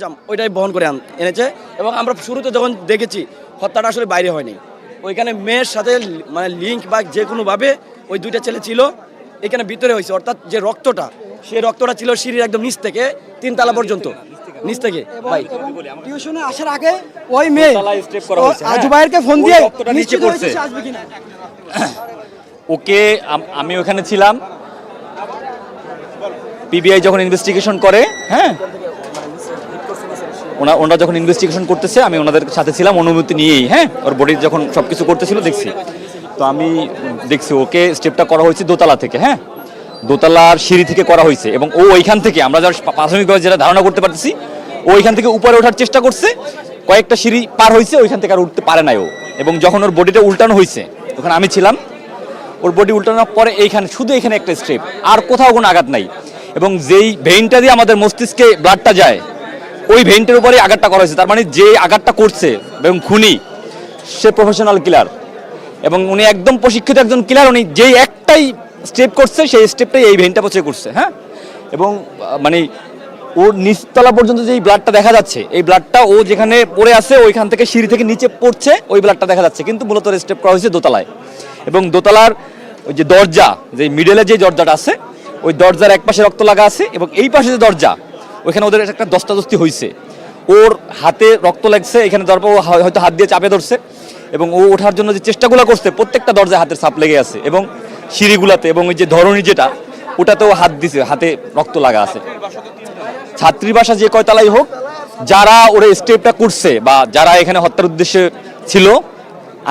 জাম ওইটাই বহন করে এনেছে এবং আমরা শুরুতে যখন দেখেছি হত্যাটা আসলে বাইরে হয়নি। ওইখানে মেয়ের সাথে মানে লিঙ্ক বা যে কোনোভাবে ওই দুইটা ছেলে ছিল এখানে ভিতরে হয়েছে। অর্থাৎ যে রক্তটা সেই রক্তটা ছিল সিঁড়ির একদম নিচ থেকে তিনতলা পর্যন্ত। নিচ থেকে ভাই। টিউশনে আসার আগে ওই মেয়ে হ্যাঁ। জুবাইরকে ফোন দিয়ে নিচে। সে কিনা। ওকে আমি ওখানে ছিলাম। পিবিআই যখন ইনভেস্টিগেশন করে হ্যাঁ ওনা ওনারা যখন ইনভেস্টিগেশন করতেছে, আমি ওনাদের সাথে ছিলাম, অনুমতি নিয়েই হ্যাঁ? ওর বডি যখন সব কিছু করতেছিল, দেখছি। তো আমি দেখছি, ওকে স্টেপটা করা হয়েছে দোতলা থেকে হ্যাঁ? দোতলার সিঁড়ি থেকে করা হয়েছে এবং ও ওইখান থেকে, আমরা যার প্রাথমিকভাবে যেটা ধারণা করতে পারতেছি, ও ওইখান থেকে উপরে ওঠার চেষ্টা করছে, কয়েকটা সিঁড়ি পার হয়েছে, ওইখান থেকে আর উঠতে পারে নাই ও। এবং যখন ওর বডিটা উল্টানো হয়েছে তখন আমি ছিলাম, ওর বডি উল্টানোর পরে এইখানে, শুধু এখানে একটা স্টেপ আর কোথাও কোনো আঘাত নাই। এবং যেই ভেইনটা দিয়ে আমাদের মস্তিষ্কে ব্লাডটা যায় ওই ভেন্টের উপরে আঘাতটা করা হয়েছে। তার মানে যে আঘাতটা করছে, এবং খুনি, সে প্রফেশনাল কিলার এবং উনি একদম প্রশিক্ষিত একজন কিলার উনি যেই একটাই স্টেপ করছে, সেই স্টেপটাই এই ভেইনটা পচে করছে হ্যাঁ? এবং মানে ওর নিচতলা পর্যন্ত যে ব্লাডটা দেখা যাচ্ছে, এই ব্লাডটা ও যেখানে পড়ে আছে, ওইখান থেকে সিঁড়ি থেকে নিচে পড়ছে, ওই ব্লাডটা দেখা যাচ্ছে। কিন্তু মূলত স্টেপ করা হয়েছে দোতলায়। এবং দোতলার ওই যে দরজা যে মিডলে যে দরজাটা আছে, ওই দরজার এক পাশে রক্ত লাগা আছে, এবং এই পাশে যে দরজা ওইখানে ওদের একটা দস্তাদস্তি হয়েছে ওর হাতে রক্ত লাগছে, এখানে ও হয়তো হাত দিয়ে চাপে ধরছে এবং ও ওঠার জন্য যে চেষ্টাগুলো করছে, প্রত্যেকটা দরজায় হাতের সাপ লেগে আছে এবং সিঁড়িগুলাতে এবং ওই যে ধরনী যেটা, ওটাতেও হাত দিছে, হাতে রক্ত লাগা আছে। ছাত্রী বাসা যে কয়তলাই হোক, যারা ওরা স্টেপটা করছে বা যারা এখানে হত্যার উদ্দেশ্যে ছিল,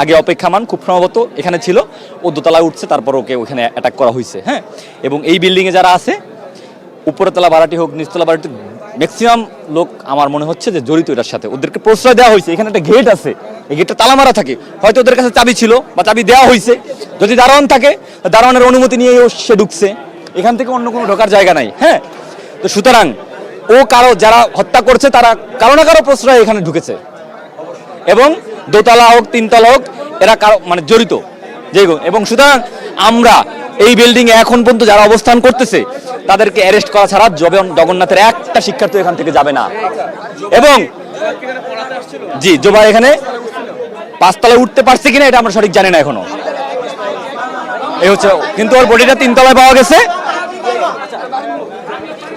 আগে অপেক্ষামান, খুব সম্ভবত এখানে ছিল, ও দোতলায় উঠছে, তারপর ওকে ওখানে অ্যাটাক করা হয়েছে হ্যাঁ? এবং এই বিল্ডিংয়ে যারা আছে উপরতলা ভাড়াটি হোক, নিচতলা ভাড়াটি ম্যাক্সিমাম লোক আমার মনে হচ্ছে যে জড়িত এটার সাথে। ওদেরকে প্রশ্রয় দেওয়া হয়েছে। এখানে একটা গেট আছে। এই গেটটা তালা মারা থাকে। হয়তো ওদের কাছে চাবি ছিল বা চাবি দেওয়া হয়েছে। যদি দারোয়ান থাকে দারোয়ানের অনুমতি নিয়ে ও সে ঢুকছে। এখান থেকে অন্য কোনো ঢোকার জায়গা নাই। হ্যাঁ? তো সুতরাং ও কারও, যারা হত্যা করছে, তারা কারও না কারও প্রশ্রয় এখানে ঢুকেছে। এবং দোতলা হোক, তিনতলা হোক, এরা কারও মানে জড়িত। যে এবং সুতরাং আমরা এই বিল্ডিং এ এখন পর্যন্ত যারা অবস্থান করতেছে, তাদেরকে অ্যারেস্ট করা ছাড়া জবে জগন্নাথের একটা শিক্ষার্থী এখান থেকে যাবে না। এবং জি জোবা এখানে পাঁচতলায় উঠতে পারছে কিনা এটা আমরা সঠিক জানি না এখনও। এই হচ্ছে, কিন্তু ওর বডিটা তিনতলায় পাওয়া গেছে।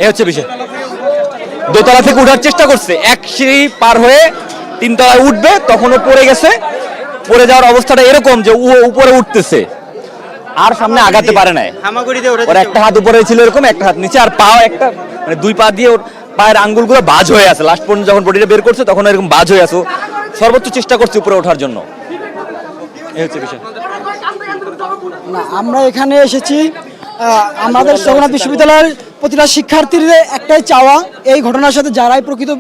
এই হচ্ছে বিষয়। দোতলা থেকে উঠার চেষ্টা করছে। এক সিঁড়ি পার হয়ে তিনতলায় উঠবে, তখনও পড়ে গেছে। পড়ে যাওয়ার অবস্থাটা এরকম যে ও উপরে উঠতেছে। আর সামনে আগাতে পারে না ওর একটা হাত উপরে ছিল এরকম একটা হাত নিচে আর পা একটা মানে দুই পা দিয়ে ওর পায়ের আঙ্গুলগুলো বাজ হয়ে আছে। লাস্ট পর্যন্ত যখন বডিটা বের করছে তখন এরকম বাজ হয়ে আছে। সর্বোচ্চ চেষ্টা করছে উপরে ওঠার জন্য। এই হচ্ছে বিষয়। না আমরা এখানে এসেছি আহ, আমাদের জগন্নাথ বিশ্ববিদ্যালয়ের প্রতিটা শিক্ষার্থীদের একটাই চাওয়া এই ঘটনার সাথে যারাই প্রকৃত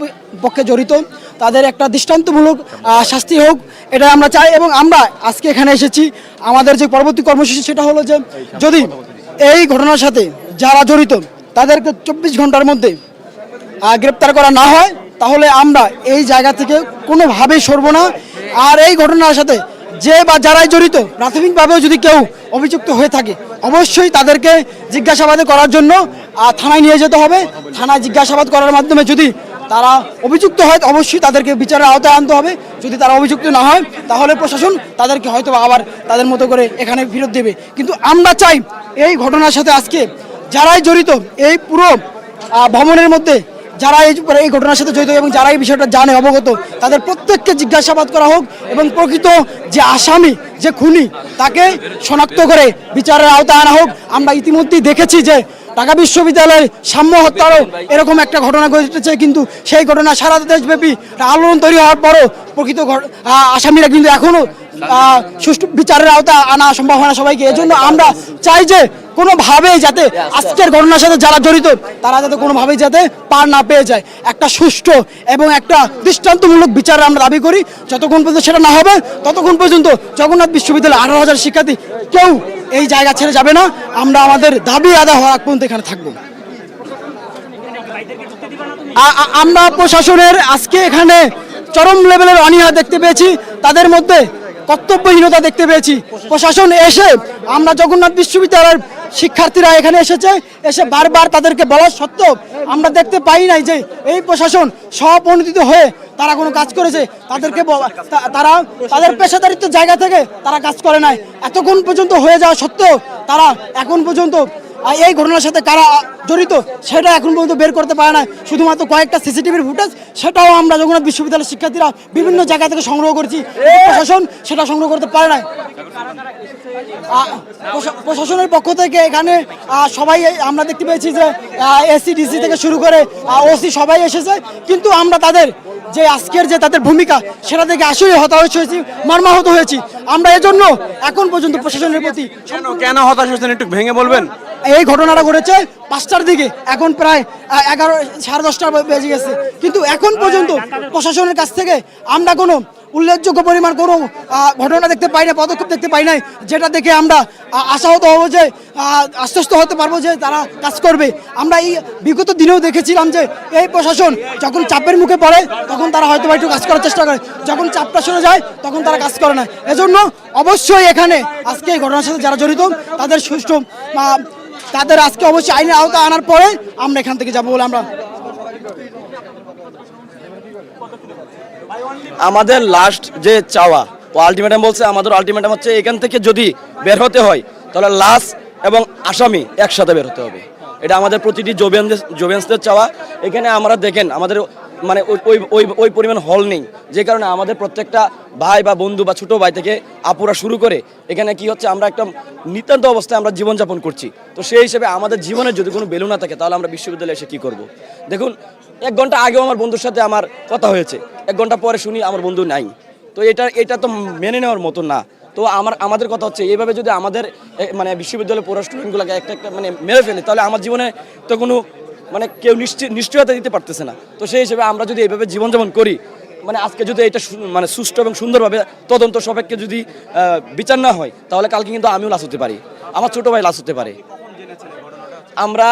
পক্ষে জড়িত তাদের একটা দৃষ্টান্তমূলক শাস্তি হোক, এটা আমরা চাই। এবং আমরা আজকে এখানে এসেছি। আমাদের যে পরবর্তী কর্মসূচি, সেটা হলো যে যদি এই ঘটনার সাথে যারা জড়িত, তাদেরকে চব্বিশ ঘণ্টার মধ্যে গ্রেপ্তার করা না হয়, তাহলে আমরা এই জায়গা থেকে কোনোভাবেই সরব না। আর এই ঘটনার সাথে যে বা যারাই জড়িত, প্রাথমিকভাবেও যদি কেউ অভিযুক্ত হয়ে থাকে, অবশ্যই তাদেরকে জিজ্ঞাসাবাদ করার জন্য থানায় নিয়ে যেতে হবে। থানায় জিজ্ঞাসাবাদ করার মাধ্যমে যদি তারা অভিযুক্ত হয় অবশ্যই তাদেরকে বিচারের আওতায় আনতে হবে। যদি তারা অভিযুক্ত না হয়, তাহলে প্রশাসন তাদেরকে হয়তো আবার তাদের মতো করে এখানে ফেরত দেবে। কিন্তু আমরা চাই এই ঘটনার সাথে আজকে যারাই জড়িত, এই পুরো ভ্রমণের মধ্যে যারা এই এই ঘটনার সাথে জড়িত এবং যারা এই বিষয়টা জানে, অবগত, তাদের প্রত্যেককে জিজ্ঞাসাবাদ করা হোক এবং প্রকৃত যে আসামি, যে খুনি, তাকে শনাক্ত করে বিচারের আওতায় আনা হোক। আমরা ইতিমধ্যেই দেখেছি যে ঢাকা বিশ্ববিদ্যালয়ের সাম্য হত্যারও এরকম একটা ঘটনা ঘটেছে, কিন্তু সেই ঘটনা সারা দেশব্যাপী আলোড়ন তৈরি হওয়ার পরও প্রকৃত আসামিরা কিন্তু এখনও সুষ্ঠু বিচারের আওতা আনা সম্ভব হয় না সবাইকে। এজন্য আমরা চাই যে কোনোভাবেই যাতে আজকের ঘটনার সাথে যারা জড়িত, তারা যাতে কোনোভাবেই যাতে পার না পেয়ে যায়। একটা সুষ্ঠু এবং একটা দৃষ্টান্তমূলক বিচার আমরা দাবি করি। যতক্ষণ পর্যন্ত সেটা না হবে, ততক্ষণ পর্যন্ত জগন্নাথ বিশ্ববিদ্যালয় আঠারো হাজার শিক্ষার্থী কেউ এই জায়গা ছেড়ে যাবে না। আমরা আমাদের দাবি আদা হওয়ার আগ পর্যন্ত এখানে থাকব। আমরা প্রশাসনের আজকে এখানে চরম লেভেলের অনীহা দেখতে পেয়েছি। তাদের মধ্যে কর্তব্যহীনতা দেখতে পেয়েছি। প্রশাসন এসে আমরা জগন্নাথ বিশ্ববিদ্যালয়ের শিক্ষার্থীরা এখানে এসেছে, এসে বারবার তাদেরকে বলা সত্ত্বেও আমরা দেখতে পাই নাই যে এই প্রশাসন স্বপরিণত হয়ে তারা কোনো কাজ করেছে। তাদেরকে তারা তাদের পেশাদারিত্ব জায়গা থেকে তারা কাজ করে নাই। এতক্ষণ পর্যন্ত হয়ে যাওয়া সত্ত্বেও তারা এখন পর্যন্ত আহ, এই ঘটনার সাথে কারা জড়িত সেটা এখন পর্যন্ত বের করতে পারে না শুধুমাত্র কয়েকটা সিসিটিভির ফুটেজ সেটাও আমরা জগন্নাথ বিশ্ববিদ্যালয়ের শিক্ষার্থীরা বিভিন্ন জায়গা থেকে সংগ্রহ করছি প্রশাসন সেটা সংগ্রহ করতে পারে না প্রশাসনের পক্ষ থেকে এখানে সবাই আমরা দেখতে পেয়েছি যে এসি ডিসি থেকে শুরু করে ওসি সবাই এসেছে। কিন্তু আমরা তাদের যে আজকের যে তাদের ভূমিকা সেটা থেকে আসলে হতাশ হয়েছি মর্মাহত হয়েছি। আমরা এজন্য এখন পর্যন্ত প্রশাসনের প্রতি কেন কেন হতাশ হয়েছেন একটু ভেঙে বলবেন? এই ঘটনাটা ঘটেছে পাঁচটার দিকে। এখন প্রায় এগারো সাড়ে দশটা বেজে গেছে। কিন্তু এখন পর্যন্ত প্রশাসনের কাছ থেকে আমরা কোনো উল্লেখযোগ্য পরিমাণ কোনো ঘটনা দেখতে পাই না পদক্ষেপ দেখতে পাই নাই, যেটা দেখে আমরা আশাহত হব যে আশ্বস্ত হতে পারব যে তারা কাজ করবে। আমরা এই বিগত দিনেও দেখেছিলাম যে, এই প্রশাসন যখন চাপের মুখে পড়ে, তখন তারা হয়তো একটু কাজ করার চেষ্টা করে। যখন চাপটা সরে যায়, তখন তারা কাজ করে না। এজন্য অবশ্যই এখানে আজকে এই ঘটনার সাথে যারা জড়িত, তাদের সুষ্ঠু তাদের আজকে অবশ্যই আইনের আওতা আনার পরে আমরা এখান থেকে যাব বলে আমরা আমাদের লাস্ট যে চাওয়া, ও আলটিমেটাম বলছে, আমাদের আলটিমেটাম হচ্ছে, এখান থেকে যদি বের হতে হয়, তাহলে লাশ এবং আসামি একসাথে বের হতে হবে। এটা আমাদের প্রতিটি জোবেন্সদের জোবেন্সদের চাওয়া। এখানে আমরা দেখেন, আমাদের মানে ওই ওই ওই পরিমাণ হল নেই। যে কারণে আমাদের প্রত্যেকটা ভাই বা বন্ধু বা ছোটো ভাই থেকে আপুরা শুরু করে, এখানে কি হচ্ছে, আমরা একটা নিতান্ত অবস্থায় আমরা জীবনযাপন করছি। তো সেই হিসেবে আমাদের জীবনের যদি কোনো বেলু না থাকে, তাহলে আমরা বিশ্ববিদ্যালয়ে এসে কী করব? দেখুন এক ঘণ্টা আগেও আমার বন্ধুর সাথে আমার কথা হয়েছে। এক ঘণ্টা পরে শুনি আমার বন্ধু নাই। তো এটা এটা তো মেনে নেওয়ার মতো না। তো আমার, আমাদের কথা হচ্ছে এইভাবে যদি আমাদের মানে বিশ্ববিদ্যালয়ের পড়া স্টুডেন্টগুলোকে একটা একটা মানে মেরে ফেলে, তাহলে আমার জীবনে তো কোনো মানে কেউ নিশ্চয় নিশ্চয়তা দিতে পারতেছে না। তো সেই হিসেবে আমরা যদি এইভাবে জীবনযাপন করি মানে আজকে যদি এটা মানে সুষ্ঠু এবং সুন্দরভাবে তদন্ত সাপেক্ষে যদি বিচার না হয়, তাহলে কালকে কিন্তু আমিও লাশ হতে পারি। আমার ছোটো ভাই লাশ হতে পারে। আমরা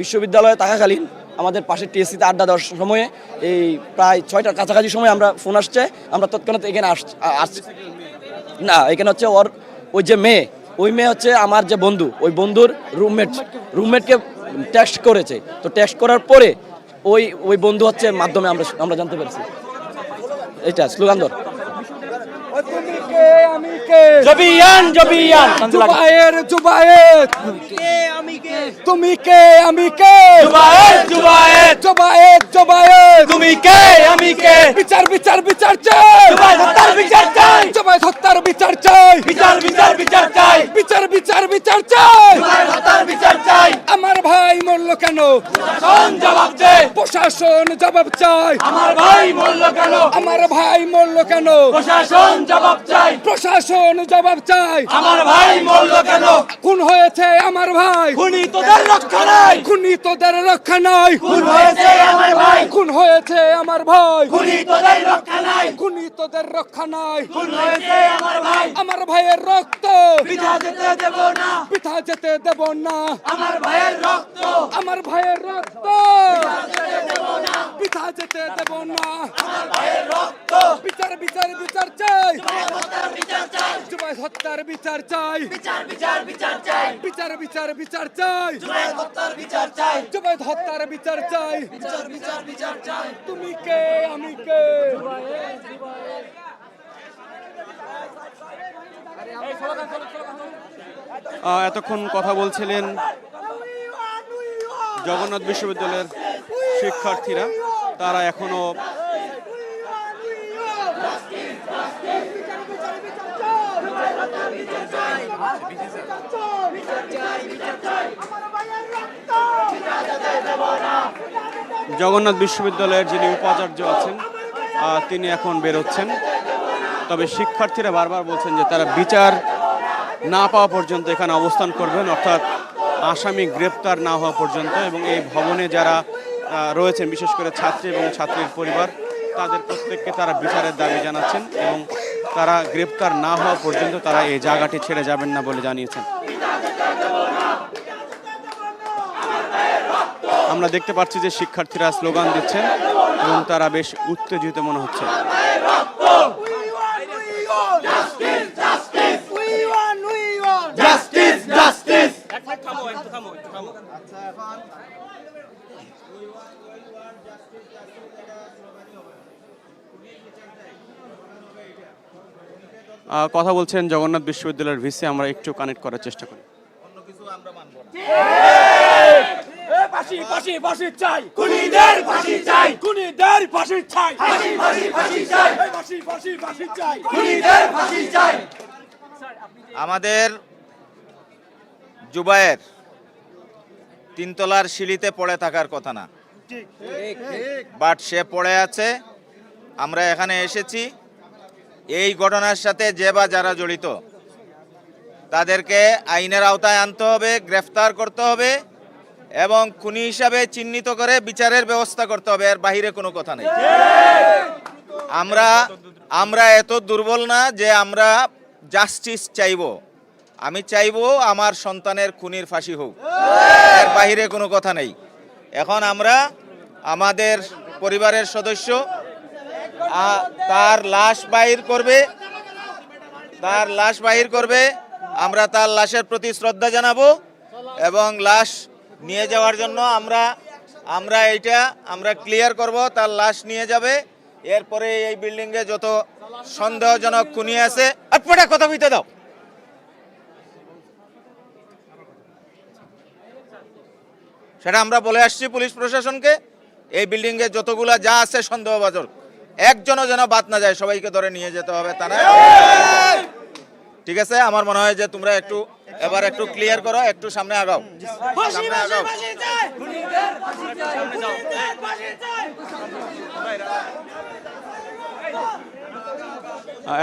বিশ্ববিদ্যালয়ে থাকাকালীন আমাদের পাশের টিএসসিতে আড্ডা দেওয়ার সময়ে এই প্রায় ছয়টার কাছাকাছি সময় আমরা ফোন আসছে, আমরা তৎক্ষণাৎ এখানে আস না, এখানে হচ্ছে ওর, ওই যে মেয়ে, ওই মেয়ে হচ্ছে আমার যে বন্ধু, ওই বন্ধুর রুমমেট রুমমেটকে টেক্সট করেছে। তো টেক্সট করার পরে ওই ওই বন্ধু হচ্ছে মাধ্যমে আমরা আমরা জানতে পেরেছি। এটা স্লোগান ধর। জবিয়ান জবিয়ান। জুবায়ের জুবায়ের। তুমি কে আমি কে? জুবায়েত জুবায়েত জুবায়ের জুবায়ের। তুমি কে আমি কে? বিচার বিচার বিচার চাই। জুবায়েত হত্যার বিচার চাই। জুবায়ের হত্যার বিচার চাই। বিচার বিচার বিচার চাই। বিচার বিচার বিচার চাই। জুবায়েত হত্যার বিচার চাই। ভাই মরলো কেন? শোন জবাব দে প্রশাসন জবাব চাই। আমার ভাই মূল্য কেন? আমার ভাই মরলো কেন? প্রশাসন জবাব চাই। প্রশাসন জবাব চাই। আমার ভাই মূল্য কেন? খুন হয়েছে আমার ভাই। খুনি তোদের রক্ষা নাই। খুনি তোদের রক্ষা নাই। খুন হয়েছে আমার ভাই। খুন হয়েছে আমার ভাই। খুনি তোদের রক্ষা নাই। খুনি তোদের রক্ষা নাই। খুন হয়েছে আমার ভাই। আমার ভাইয়ের রক্ত। পিঠা যেতে দেব না। পিঠা যেতে দেব না। আমার ভাইয়ের রক্ত আমার ভাইয়ের রক্ত। পিঠা যেতে দেব না। বিচার বিচার বিচার চাই। হত্যার বিচার চাই জুবাই হত্যার বিচার চাই। বিচার বিচার বিচার চাই। বিচার বিচার বিচার চাই জুবায়েত হত্যার বিচার চাই। জুবাই হত্যার বিচার চাই বিচার বিচার বিচার চাই তুমি কে? আমি কে? এতক্ষণ কথা বলছিলেন জগন্নাথ বিশ্ববিদ্যালয়ের শিক্ষার্থীরা, তারা এখনও জগন্নাথ বিশ্ববিদ্যালয়ের যিনি উপাচার্য আছেন তিনি এখন বেরোচ্ছেন। তবে শিক্ষার্থীরা বারবার বলছেন যে তারা বিচার না পাওয়া পর্যন্ত এখানে অবস্থান করবেন, অর্থাৎ আসামি গ্রেপ্তার না হওয়া পর্যন্ত এবং এই ভবনে যারা রয়েছেন, বিশেষ করে ছাত্রী এবং ছাত্রীর পরিবার, তাদের প্রত্যেককে তারা বিচারের দাবি জানাচ্ছেন এবং তারা গ্রেপ্তার না হওয়া পর্যন্ত তারা এই জায়গাটি ছেড়ে যাবেন না বলে জানিয়েছেন। আমরা দেখতে পাচ্ছি যে শিক্ষার্থীরা স্লোগান দিচ্ছেন এবং তারা বেশ উত্তেজিত মনে হচ্ছে। জাস্টিস জাস্টিস আহ, কথা বলছেন জগন্নাথ বিশ্ববিদ্যালয়ের ভিসি আমরা একটু কানেক্ট করার চেষ্টা করি। ফাঁসি ফাঁসি ফাঁসি চাই। খুনিদের ফাঁসি চাই। খুনিদের ফাঁসি চাই। ফাঁসি ফাঁসি ফাঁসি চাই। ফাঁসি ফাঁসি ফাঁসি চাই। খুনিদের ফাঁসি চাই। আমাদের জুবায়ের, তিনতলার সিঁড়িতে পড়ে থাকার কথা না। বাট সে পড়ে আছে। আমরা এখানে এসেছি। এই ঘটনার সাথে যে বা যারা জড়িত, তাদেরকে আইনের আওতায় আনতে হবে, গ্রেফতার করতে হবে এবং খুনি হিসাবে চিহ্নিত করে বিচারের ব্যবস্থা করতে হবে। এর বাহিরে কোনো কথা নেই। আমরা আমরা এত দুর্বল না যে আমরা জাস্টিস চাইব। আমি চাইব আমার সন্তানের খুনির ফাঁসি হোক। এর বাহিরে কোনো কথা নেই। এখন আমরা আমাদের পরিবারের সদস্য তার লাশ বাহির করবে, তার লাশ বাহির করবে, আমরা তার লাশের প্রতি শ্রদ্ধা জানাব এবং লাশ নিয়ে যাওয়ার জন্য আমরা আমরা এইটা, আমরা ক্লিয়ার করব, তার লাশ নিয়ে যাবে। এরপরে এই বিল্ডিংয়ে যত সন্দেহজনক খুনি আছে আটপটা কথা বইতে দাও। সেটা আমরা বলে আসছি পুলিশ প্রশাসনকে। এই বিল্ডিংয়ে যতগুলা যা আছে সন্দেহভাজন একজনও যেন বাদ না যায় সবাইকে ধরে নিয়ে যেতে হবে তা না ঠিক আছে? আমার মনে হয় যে তোমরা একটু এবার একটু ক্লিয়ার করো একটু সামনে আগাও। আগাও।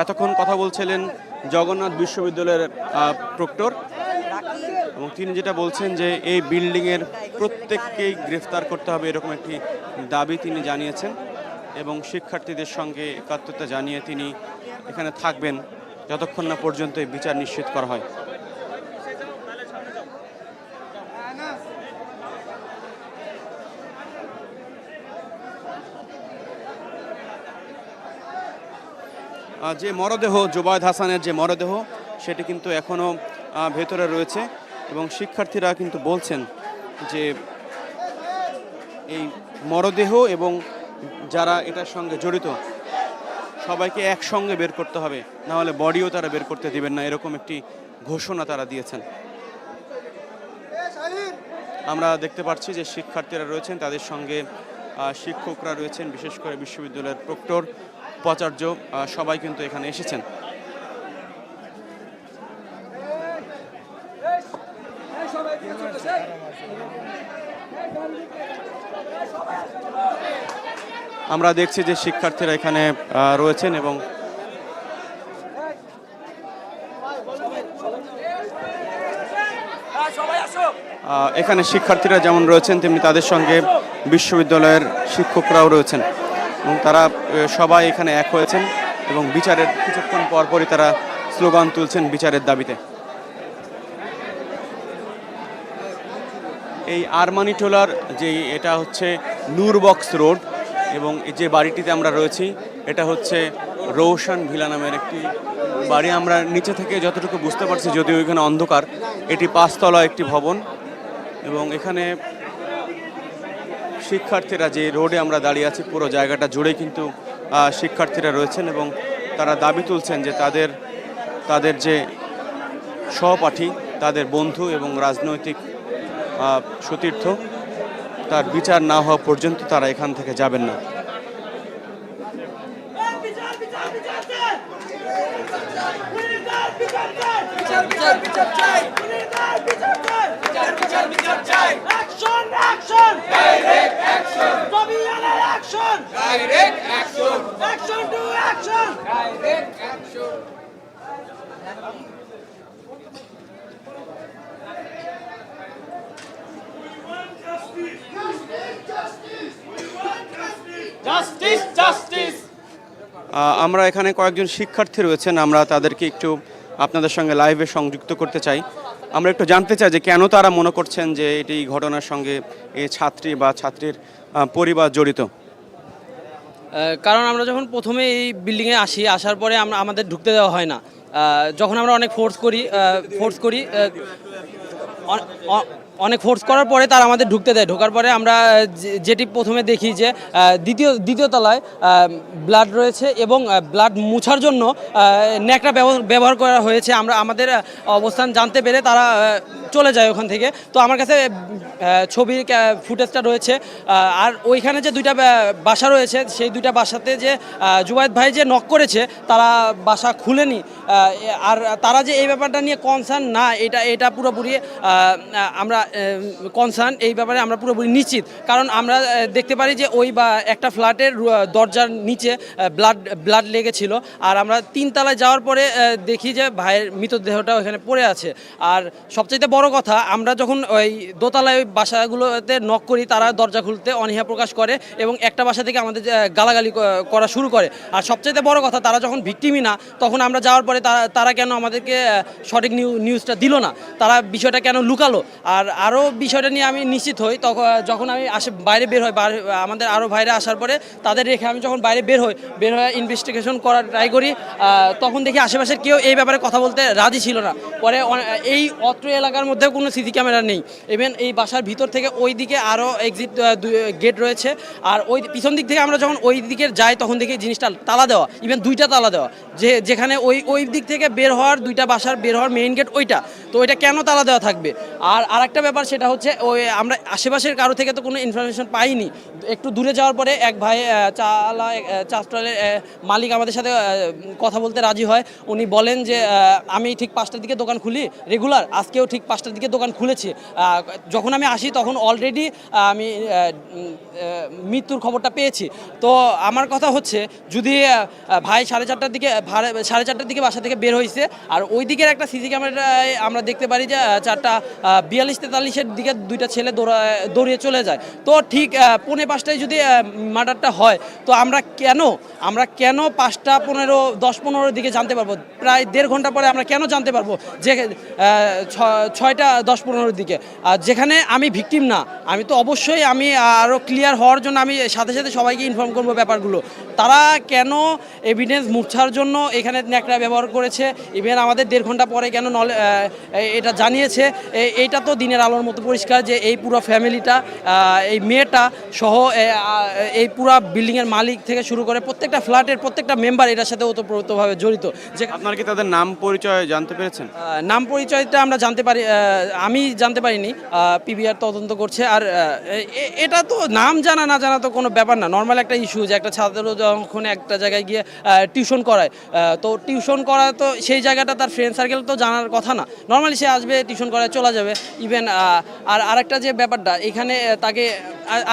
এতক্ষণ কথা বলছিলেন জগন্নাথ বিশ্ববিদ্যালয়ের প্রক্টর। এবং তিনি যেটা বলছেন যে এই বিল্ডিংয়ের প্রত্যেককেই গ্রেফতার করতে হবে এরকম একটি দাবি তিনি জানিয়েছেন এবং শিক্ষার্থীদের সঙ্গে একাত্মতা জানিয়ে তিনি এখানে থাকবেন যতক্ষণ না পর্যন্ত এই বিচার নিশ্চিত করা হয়। যে মরদেহ, জোবায়দ হাসানের যে মরদেহ, সেটি কিন্তু এখনও ভেতরে রয়েছে এবং শিক্ষার্থীরা কিন্তু বলছেন যে এই মরদেহ এবং যারা এটার সঙ্গে জড়িত, সবাইকে একসঙ্গে বের করতে হবে না হলে বডিও তারা বের করতে দিবেন না, এরকম একটি ঘোষণা তারা দিয়েছেন। আমরা দেখতে পাচ্ছি যে শিক্ষার্থীরা রয়েছেন, তাদের সঙ্গে শিক্ষকরা রয়েছেন, বিশেষ করে বিশ্ববিদ্যালয়ের প্রক্টর উপাচার্য সবাই কিন্তু এখানে এসেছেন। আমরা দেখছি যে শিক্ষার্থীরা এখানে রয়েছেন এবং এখানে শিক্ষার্থীরা যেমন রয়েছেন, তেমনি তাদের সঙ্গে বিশ্ববিদ্যালয়ের শিক্ষকরাও রয়েছেন এবং তারা সবাই এখানে এক হয়েছেন এবং বিচারের কিছুক্ষণ পরপরই তারা স্লোগান তুলছেন বিচারের দাবিতে। এই আরমানি আরমানিটোলার যে এটা হচ্ছে নূরবক্স রোড এবং যে বাড়িটিতে আমরা রয়েছি, এটা হচ্ছে রৌশন ভিলা নামের একটি বাড়ি। আমরা নিচে থেকে যতটুকু বুঝতে পারছি, যদিও এখানে অন্ধকার, এটি পাঁচতলা একটি ভবন এবং এখানে শিক্ষার্থীরা যে রোডে আমরা দাঁড়িয়ে আছি, পুরো জায়গাটা জুড়ে কিন্তু শিক্ষার্থীরা রয়েছেন এবং তারা দাবি তুলছেন যে তাদের তাদের যে সহপাঠী, তাদের বন্ধু এবং রাজনৈতিক সতীর্থ তার বিচার না হওয়া পর্যন্ত তারা এখান থেকে যাবেন না বিচার বিচার বিচার চাই খুনিদের বিচার চাই বিচার বিচার বিচার চাই অ্যাকশন অ্যাকশন ডাইরেক্ট অ্যাকশন কমিশনের action direct action action to action justice justice ah, আমরা এখানে কয়েকজন শিক্ষার্থী রয়েছেন, আমরা তাদেরকে একটু আপনাদের সঙ্গে লাইভে সংযুক্ত করতে চাই। আমরা একটু জানতে চাই যে কেন তারা মনে করছেন যে এটি ঘটনার সঙ্গে এই ছাত্রী বা ছাত্রীর পরিবার জড়িত? কারণ আমরা যখন প্রথমে এই বিল্ডিংয়ে আসি, আসার পরে আমরা, আমাদের ঢুকতে দেওয়া হয় না। যখন আমরা অনেক ফোর্স করি ফোর্স করি অনেক ফোর্স করার পরে তারা আমাদের ঢুকতে দেয়। ঢোকার পরে আমরা যেটি প্রথমে দেখি যে দ্বিতীয় দ্বিতীয় তলায় ব্লাড রয়েছে এবং ব্লাড মুছার জন্য ন্যাকড়া ব্যবহার করা হয়েছে। আমরা, আমাদের অবস্থান জানতে পেরে তারা চলে যায় ওখান থেকে। তো আমার কাছে ছবির ফুটেজটা রয়েছে। আর ওইখানে যে দুইটা বাসা রয়েছে, সেই দুইটা বাসাতে যে জুবায়েদ ভাই যে নক করেছে, তারা বাসা খুলেনি। আর তারা যে এই ব্যাপারটা নিয়ে কনসার্ন না, এটা এটা পুরোপুরি আমরা কনসার্ন এই ব্যাপারে আমরা পুরোপুরি নিশ্চিত। কারণ আমরা দেখতে পারি যে ওই বা, একটা ফ্ল্যাটের দরজার নিচে ব্লাড ব্লাড লেগেছিল। আর আমরা তিন তিনতলায় যাওয়ার পরে দেখি যে ভাইয়ের মৃতদেহটা ওখানে পড়ে আছে। আর সবচাইতে বড় কথা, আমরা যখন ওই দোতলায় বাসাগুলোতে নক করি, তারা দরজা খুলতে অনীহা প্রকাশ করে এবং একটা বাসা থেকে আমাদের গালাগালি করা শুরু করে। আর সবচাইতে বড় কথা, তারা যখন ভিকটিমই না, তখন আমরা যাওয়ার পরে তারা তারা কেন আমাদেরকে সঠিক নিউ, নিউজটা দিল না? তারা বিষয়টা কেন লুকালো? আর আরও বিষয়টা নিয়ে আমি নিশ্চিত হই তখন যখন আমি আসে, বাইরে বের হই আমাদের আরও বাইরে আসার পরে তাদের রেখে আমি যখন বাইরে বের হই, বের হয়ে ইনভেস্টিগেশন করার ট্রাই করি তখন দেখি আশেপাশের কেউ এই ব্যাপারে কথা বলতে রাজি ছিল না। পরে এই অত্র এলাকার মধ্যেও কোনো সিসি ক্যামেরা নেই। ইভেন এই বাসার ভিতর থেকে ওই দিকে আরও এক্সিট গেট রয়েছে। আর ওই পিছন দিক থেকে আমরা যখন ওই দিকে যাই, তখন দেখি জিনিসটা তালা দেওয়া। ইভেন দুইটা তালা দেওয়া। যে, যেখানে ওই ওই দিক থেকে বের হওয়ার, দুইটা বাসার বের হওয়ার মেইন গেট ওইটা। তো ওইটা কেন তালা দেওয়া থাকবে? আর আরেকটা ব্যাপার সেটা হচ্ছে, ওই আমরা আশেপাশের কারও থেকে তো কোনো ইনফরমেশন পাইনি। একটু দূরে যাওয়ার পরে এক ভাই চালা চা স্টলের মালিক আমাদের সাথে কথা বলতে রাজি হয়। উনি বলেন যে আমি ঠিক পাঁচটার দিকে দোকান খুলি রেগুলার আজকেও ঠিক পাঁচটার দিকে দোকান খুলেছি। যখন আমি আসি তখন অলরেডি আমি মৃত্যুর খবরটা পেয়েছি। তো আমার কথা হচ্ছে, যদি ভাই সাড়ে চারটার দিকে সাড়ে চারটার দিকে বাসা থেকে বের হয়েছে আর ওই দিকের একটা সিসি ক্যামেরায় আমরা দেখতে পারি যে চারটা বিয়াল্লিশ তেতাল্লিশের দিকে দুইটা ছেলে দৌড়া, দৌড়িয়ে চলে যায়। তো ঠিক পৌনে পাঁচটায় যদি মার্ডারটা হয়, তো আমরা কেন আমরা কেন পাঁচটা পনেরো, দশ পনেরোর দিকে জানতে পারব? প্রায় দেড় ঘণ্টা পরে আমরা কেন জানতে পারব যে ছ- ছয়টা দশ পনেরোর দিকে। আর যেখানে আমি ভিকটিম না আমি তো অবশ্যই আমি আরও ক্লিয়ার হওয়ার জন্য আমি সাথে সাথে সবাইকে ইনফর্ম করব ব্যাপারগুলো। তারা কেন এভিডেন্স মুছার জন্য এখানে ন্যাকড়া ব্যবহার করেছে? ইভেন আমাদের দেড় ঘণ্টা পরে কেন নলে এটা জানিয়েছে? এ- এইটা তো দিনের আলোর মতো পরিষ্কার যে এই পুরো ফ্যামিলিটা এই মেয়েটা সহ এই পুরো বিল্ডিংয়ের মালিক থেকে শুরু করে প্রত্যেকটা ফ্ল্যাটের প্রত্যেকটা মেম্বার এটার সাথে ওতপ্রোতভাবে জড়িত। যে আপনার কি তাদের নাম পরিচয় জানতে পেরেছেন? নাম পরিচয়টা আমরা জানতে পারি আমি জানতে পারিনি পিবিআর তদন্ত করছে, আর এটা তো নাম জানা, না জানা তো কোনো ব্যাপার না। নর্মাল একটা ইস্যু যে একটা ছাত্র যখন একটা জায়গায় গিয়ে টিউশন করায় তো টিউশন করা তো সেই জায়গাটা তার ফ্রেন্ড সার্কেল তো জানার কথা না। নর্মালি সে আসবে টিউশন করায়, চলে যাবে। ইভেন আর আরেকটা যে ব্যাপারটা, এখানে তাকে,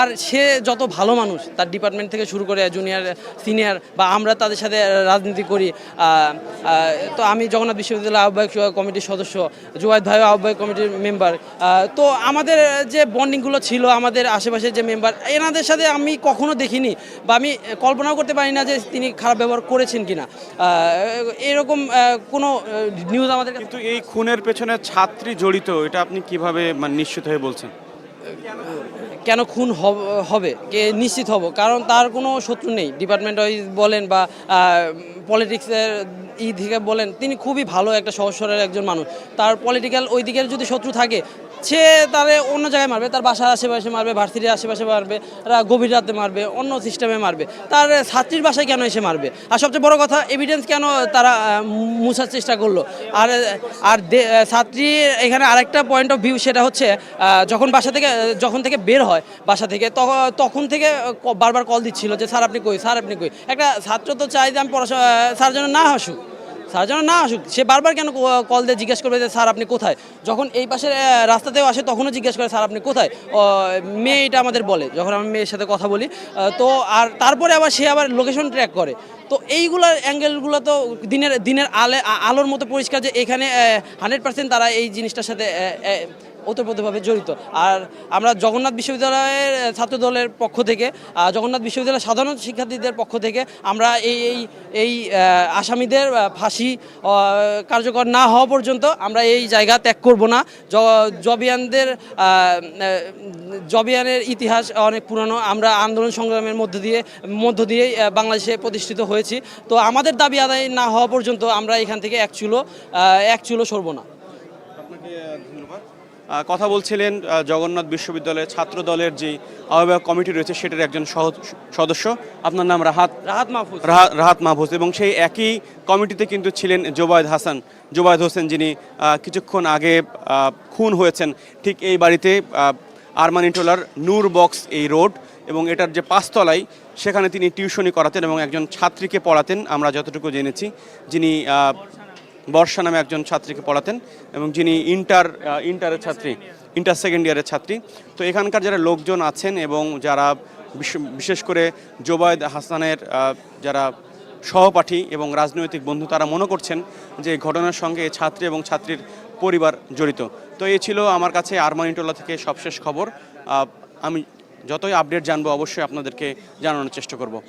আর- সে যত ভালো মানুষ, তার ডিপার্টমেন্ট থেকে শুরু করে জুনিয়র সিনিয়র বা আমরা তাদের সাথে রাজনীতি করি তো আমি জগন্নাথ বিশ্ববিদ্যালয় আহ্বায়ক কমিটির সদস্য জুবাইদ ভাই আহ্বায়ক কমিটির মেম্বার তো আমাদের যে বন্ডিংগুলো ছিল, আমাদের আশেপাশের যে মেম্বার এনাদের সাথে আমি কখনো দেখিনি বা আমি কল্পনাও করতে পারি না যে তিনি খারাপ ব্যবহার করেছেন কিনা। এরকম কোনো নিউজ আমাদের কিন্তু এই খুনের পেছনে ছাত্রী জড়িত, এটা আপনি কীভাবে মানে নিশ্চিত হয়ে বলছেন? কেন খুন হবে কে নিশ্চিত হব? কারণ তার কোনো শত্রু নেই। ডিপার্টমেন্ট ওয়াইজ বলেন বা পলিটিক্সের ই থেকে বলেন, তিনি খুবই ভালো একটা সহজ সরল একজন মানুষ। তার পলিটিক্যাল ওই দিকের যদি শত্রু থাকে সে তারে অন্য জায়গায় মারবে, তার বাসার আশেপাশে মারবে, ভার্সিটির আশেপাশে মারবে গভীর রাতে মারবে, অন্য সিস্টেমে মারবে। তার ছাত্রীর বাসায় কেন এসে মারবে? আর সবচেয়ে বড় কথা এভিডেন্স কেন তারা মুছার চেষ্টা করল? আর আর ছাত্রী এখানে আরেকটা পয়েন্ট অফ ভিউ সেটা হচ্ছে যখন বাসা থেকে, যখন থেকে বের হয় বাসা থেকে তখন থেকে বারবার কল দিচ্ছিল যে, স্যার, আপনি কই? স্যার, আপনি কই? একটা ছাত্র তো চাই যে, আমি পড়াশোনা, স্যার যেন না হাসুক। স্যার যেন না আসুক, সে বারবার কেন কল দিয়ে জিজ্ঞেস করবে যে, স্যার, আপনি কোথায়? যখন এই পাশের রাস্তাতেও আসে, তখনও জিজ্ঞেস করে, স্যার, আপনি কোথায়? মেয়ে এটা আমাদের বলে, যখন আমি মেয়ের সাথে কথা বলি। তো আর তারপরে আবার সে আবার লোকেশন ট্র্যাক করে। তো এইগুলোর অ্যাঙ্গেলগুলো তো দিনের দিনের আলে আলোর মতো পরিষ্কার যে এখানে হান্ড্রেড পার্সেন্ট তারা এই জিনিসটার সাথে ওতপ্রোতভাবে জড়িত। আর আমরা জগন্নাথ বিশ্ববিদ্যালয়ের ছাত্র দলের পক্ষ থেকে জগন্নাথ বিশ্ববিদ্যালয়ের সাধারণ শিক্ষার্থীদের পক্ষ থেকে আমরা এই এই এই আসামিদের ফাঁসি কার্যকর না হওয়া পর্যন্ত আমরা এই জায়গা ত্যাগ করব না। জবিয়ানদের জবিয়ানের ইতিহাস অনেক পুরানো। আমরা আন্দোলন সংগ্রামের মধ্য দিয়ে মধ্য দিয়ে বাংলাদেশে প্রতিষ্ঠিত হয়েছি। তো আমাদের দাবি আদায় না হওয়া পর্যন্ত আমরা এখান থেকে এক চুলো এক চুলো সরব না। কথা বলছিলেন জগন্নাথ বিশ্ববিদ্যালয়ের ছাত্র দলের যে আহ্বায়ক কমিটি রয়েছে সেটার একজন সদস্য। আপনার নাম রাহাত রাহাত মাহফুজ। রাহাত মাহফুজ। এবং সেই একই কমিটিতে কিন্তু ছিলেন জোবায়দ হাসান। জোবায়দ হোসেন যিনি কিছুক্ষণ আগে খুন হয়েছেন। ঠিক এই বাড়িতে আরমানিটোলার নূর বক্স এই রোড এবং এটার যে পাঁচতলায় সেখানে তিনি টিউশনি করাতেন এবং একজন ছাত্রীকে পড়াতেন। আমরা যতটুকু জেনেছি যিনি বর্ষা নামে একজন ছাত্রীকে পড়াতেন এবং যিনি ইন্টার ইন্টারের ছাত্রী, ইন্টার সেকেন্ড ইয়ারের ছাত্রী। তো এখানকার যারা লোকজন আছেন এবং যারা বিশ- বিশেষ করে জোবায়দ হাসানের যারা সহপাঠী এবং রাজনৈতিক বন্ধু, তারা মনে করছেন যে ঘটনার সঙ্গে ছাত্রী এবং ছাত্রীর পরিবার জড়িত। তো এই ছিল আমার কাছে আরমানিটোলা থেকে সবশেষ খবর। আমি যতই আপডেট জানব, অবশ্যই আপনাদেরকে জানানোর চেষ্টা করব।